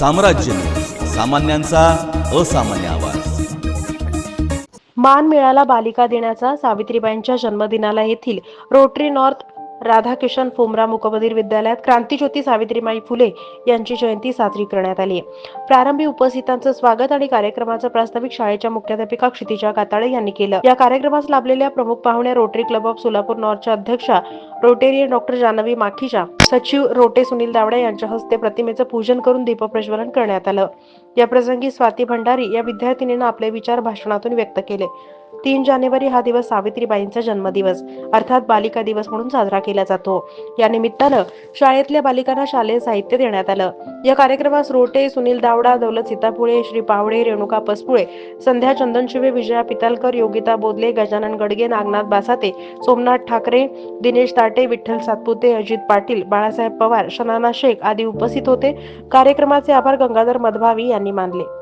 साम्राज्य. सामान्यांचा असामान्य आवाज. मान मिळाला बालिका दिनाचा सावित्रीबाईंच्या जन्मदिनाला येथील रोटरी नॉर्थ राधाकिशन फोमरा मुकबधीर विद्यालयात क्रांतीज्योती सावित्रीबाई फुले यांची जयंती साजरी करण्यात आली प्रारंभी उपस्थितांचं स्वागत आणि कार्यक्रमाचं प्रास्ताविक शाळेच्या मुख्याध्यापिका क्षितिजा काताळे यांनी केलं. या कार्यक्रमास लाभलेल्या प्रमुख पाहुण्या रोटरी क्लब ऑफ सोलापूर नॉर्थच्या अध्यक्षा रोटेरियन डॉक्टर जानवी माखीजा सचिव रोटे सुनील दावडे यांच्या हस्ते प्रतिमेचं पूजन करून दीपप्रज्वलन करण्यात आलं. या प्रसंगी स्वाती भंडारी या विद्यार्थिनीनं आपले विचार भाषणातून व्यक्त केले. तीन जानेवारी हा दिवस सावित्रीबाईंचा जन्मदिवस अर्थात बालिका दिवस म्हणून साजरा केला जातो. या निमित्तानं शाळेतल्या बालिकांना शालेय साहित्य देण्यात आलं. या कार्यक्रमास रोटे सुनील दावडा दौलत सीतापुळे श्री पावडे रेणुका पसपुळे संध्या चंदनशिवे विजया पितालकर योगिता बोदले गजानन गडगे नागनाथ बासाते सोमनाथ ठाकरे दिनेश ताटे विठ्ठल सातपुते अजित पाटील बाळासाहेब पवार शनाना शेख आदी उपस्थित होते. कार्यक्रमाचे आभार गंगाधर मधभावी यांनी मानले.